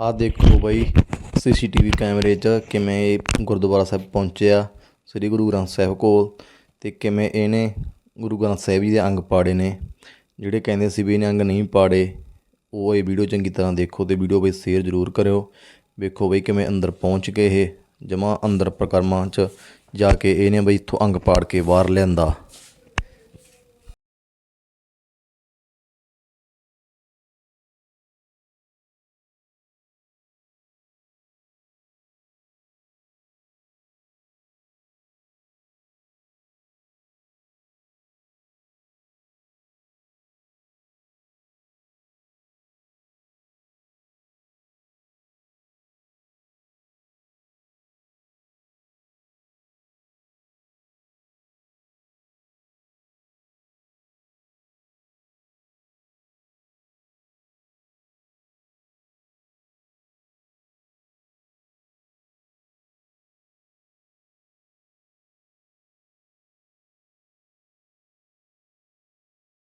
ਆਹ ਦੇਖੋ ਬਈ, ਸੀਸੀਟੀਵੀ ਕੈਮਰੇ 'ਚ ਕਿਵੇਂ ਇਹ ਗੁਰਦੁਆਰਾ ਸਾਹਿਬ ਪਹੁੰਚਿਆ, ਸ੍ਰੀ ਗੁਰੂ ਗ੍ਰੰਥ ਸਾਹਿਬ ਕੋਲ ਤੇ ਕਿਵੇਂ ਇਹਨੇ ਗੁਰੂ ਗ੍ਰੰਥ ਸਾਹਿਬ ਜੀ ਦੇ ਅੰਗ ਪਾੜੇ ਨੇ। ਜਿਹੜੇ ਕਹਿੰਦੇ ਸੀ ਵੀ ਇਹਨੇ ਅੰਗ ਨਹੀਂ ਪਾੜੇ, ਉਹ ਇਹ ਵੀਡੀਓ ਚੰਗੀ ਤਰ੍ਹਾਂ ਦੇਖੋ ਤੇ ਵੀਡੀਓ ਬਈ ਸ਼ੇਅਰ ਜ਼ਰੂਰ ਕਰਿਓ। ਵੇਖੋ ਬਈ ਕਿਵੇਂ ਅੰਦਰ ਪਹੁੰਚ ਕੇ ਇਹ ਜਮਾ ਅੰਦਰ ਪ੍ਰਕਰਮਾਂ 'ਚ ਜਾ ਕੇ ਇਹਨੇ ਬਈ ਇੱਥੋਂ ਅੰਗ ਪਾੜ ਕੇ ਬਾਹਰ ਲਿਆਂਦਾ।